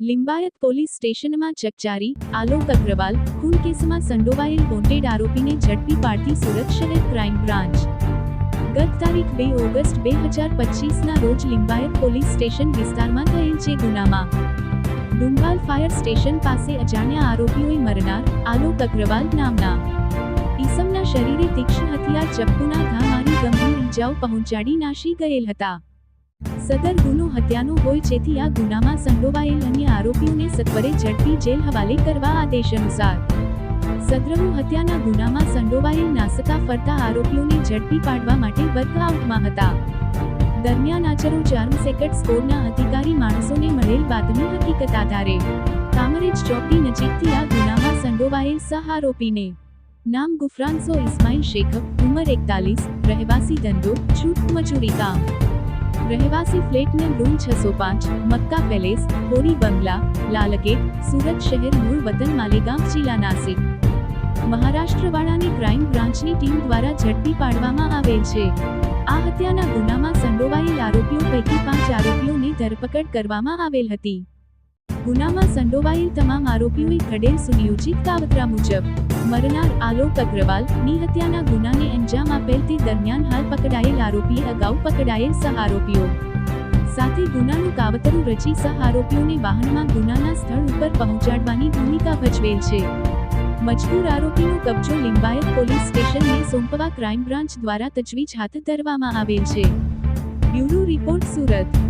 Limbayat police સ્ટેશનમાં ચકચારી, આલોક અગ્રવાલ, ખૂન કેસમાં સંડોવાયેલ વોન્ટેડ આરોપીને ઝડપી પાડતી સુરત ક્રાઇમ બ્રાન્ચ. ગત તારીખ બે ઓગસ્ટ બે હજાર પચીસના રોજ લિંબાયત પોલીસ સ્ટેશન વિસ્તારમાં થયેલ છે ગુનામાં. ડુંગાલ ફાયર સ્ટેશન પાસે અજાણ્યા આરોપીઓએ મરનાર, આલોક અગ્રવાલ નામના. ઈસમના શરીરે તીક્ષ્ણ હથિયાર ચપ્પુના ઘા મારી ગંભીર ઇજાઓ પહોંચાડી નાશી ગયેલ હતા. સદર ગુનો હત્યાનો હોય જેથી આ ગુનામાં સંડોવાયેલ અન્ય આરોપીઓને સત્વરે ઝડપી જેલ હવાલે કરવા આદેશ અનુસાર. સદ્રવુ હત્યાના ગુનામાં સંડોવાયેલ નાસતા ફરતા આરોપીઓને ઝડપી પાડવા માટે વર્કઆઉટમાં હતા. દરમિયાન આચરો ચાર્મ સેકટ સ્કોરના અધિકારી માણસોને મળેલ બાતમી હકીકત આધારે, કામરેજ ચોકી નજીકથી આ ગુનામાં સંડોવાયેલ સહ આરોપીને, નામ ગુફરાનસો ઇસ્માઇલ શેખ ઉંમર એકતાલીસ, રહેવાસી ધંધો છૂટ મજૂરી કામ. રહેવાસી ફ્લેટને રૂમ છસો પાંચ, મક્કા પેલેસ, હોરી બંગલા, લાલગેટ, સુરત શહેર, મૂળ વતન માલેગાંવ જિલ્લા નાસિક. મહારાષ્ટ્રવાળાની ક્રાઇમ બ્રાન્ચની ટીમ દ્વારા ઝડપી પાડવામાં આવેલ છે. આ હત્યાના ગુનામાં સંડોવાયેલ આરોપીઓ પૈકી પાંચ આરોપીઓની ધરપકડ કરવામાં આવેલ હતી. ગુનામાં સંડોવાયેલ તમામ આરોપીઓએ ઘડેલ સુનિયોજિત કાવતરા મુજબ મરનાર આલોક અગ્રવાલની હત્યાના ગુનાને અંજામ આપેલ તે દરમિયાન હાલ પકડાયેલ આરોપીએ અગાઉ પકડાયેલ સહ આરોપીઓ. સાથે ગુનાનું કાવતરું રચી સહ આરોપીઓને વાહનમાં ગુનાના સ્થળ ઉપર પહોંચાડવાની ભૂમિકા ભજવેલ છે. મજબૂર આરોપીનો કબજો લિંબાયત પોલીસ સ્ટેશનને સોંપવા ક્રાઇમ બ્રાન્ચ દ્વારા તજવીજ હાથ ધરવામાં આવેલ છે. Bureau report Surat.